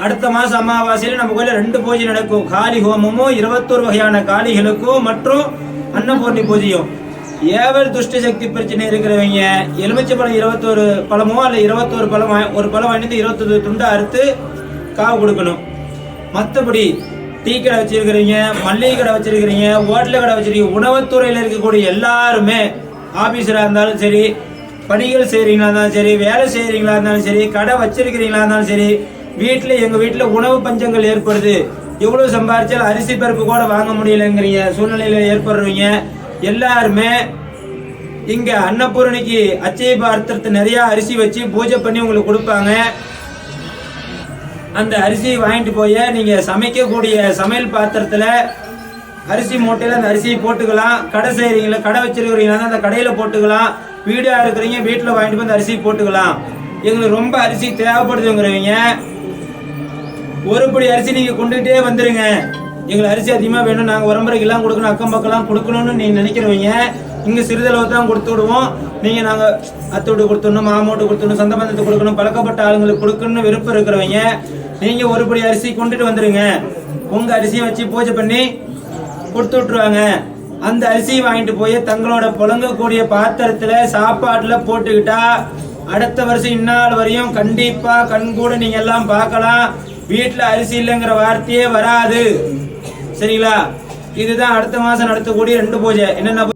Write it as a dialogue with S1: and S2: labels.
S1: அடுத்த மாசம் அமாவாசையில நம்ம கோயில ரெண்டு பூஜை நடக்கும். காளி ஹோமமும் இருபத்தோரு வகையான காளிகளுக்கும் மற்றும் அன்னபூர்ணி பூஜையும் ஏவல் துஷ்ட சக்தி பிரச்சனை இருக்கிறவங்க எலுமிச்சை பழம் இருபத்தோரு பழமோ அல்ல இருபத்தோரு பழம் வா- ஒரு பழம் வாங்கிட்டு இருபத்தொரு துண்டை அறுத்து காவு கொடுக்கணும். மற்றபடி டீ கடை வச்சிருக்கிறீங்க மல்லிகை கடை வச்சிருக்கிறீங்க ஹோட்டல் கடை வச்சிருக்கீங்க உணவுத்துறையில் இருக்கக்கூடிய எல்லாருமே ஆபீஸராக இருந்தாலும் சரி பணிகள் செய்கிறீங்களா இருந்தாலும் சரி வேலை செய்கிறீங்களா இருந்தாலும் சரி கடை வச்சிருக்கிறீங்களா இருந்தாலும் சரி வீட்டில் எங்கள் வீட்டில் உணவு பஞ்சங்கள் ஏற்படுது. எவ்வளோ சம்பாரிச்சாலும் அரிசி பருப்பு கூட வாங்க முடியலைங்கிறீங்க சூழ்நிலையில் ஏற்படுறவங்க எல்லாருமே இங்கே அன்னபூரணிக்கு அச்சய பாத்திரத்தை நிறையா அரிசி வச்சு பூஜை பண்ணி உங்களுக்கு கொடுப்பாங்க. அந்த அரிசியை வாங்கிட்டு போய் நீங்கள் சமைக்கக்கூடிய சமையல் பாத்திரத்தில் அரிசி மூட்டையில் அந்த அரிசியை போட்டுக்கலாம். கடை செய்கிறீங்களா கடை வச்சிருக்கிறீங்களா அந்த கடையில் போட்டுக்கலாம். வீடாக இருக்கிறீங்க வீட்டில் வாங்கிட்டு போய் அந்த அரிசி போட்டுக்கலாம். எங்களுக்கு ரொம்ப அரிசி தேவைப்படுதுங்கிறவங்க ஒரு படி அரிசி நீங்க கொண்டுகிட்டே வந்துருங்க. எங்களுக்கு அரிசி அதிகமா வேணும். நாங்க உரம்பரைக்கு எல்லாம் கொடுக்கணும் அக்கம் பக்கம்லாம் கொடுக்கணும்னு நீங்க நினைக்கிறவங்க இங்க சிறிதளவு தான் கொடுத்து விடுவோம். நீங்க நாங்க அத்தோடு கொடுத்துடணும் மாமோட்டு கொடுத்துடணும் சொந்த பந்தத்தை கொடுக்கணும் பழக்கப்பட்ட ஆளுங்களுக்கு கொடுக்கணும்னு விருப்பம் இருக்கிறவங்க நீங்க ஒரு படி அரிசி கொண்டுட்டு வந்துருங்க. உங்க அரிசியை வச்சு பூஜை பண்ணி கொடுத்து விட்டுருவாங்க. அந்த அரிசியை வாங்கிட்டு போய் தங்களோட புழங்கக்கூடிய பாத்திரத்துல சாப்பாட்டுல போட்டுக்கிட்டா அடுத்த வருஷம் இந்நாள் வரையும் கண்டிப்பா கண்கூட நீங்க எல்லாம் பார்க்கலாம். வீட்டுல அரிசி இல்லைங்கிற வார்த்தையே வராது. சரிங்களா? இதுதான் அடுத்த மாசம் நடத்தக்கூடிய ரெண்டு பூஜை. என்னென்ன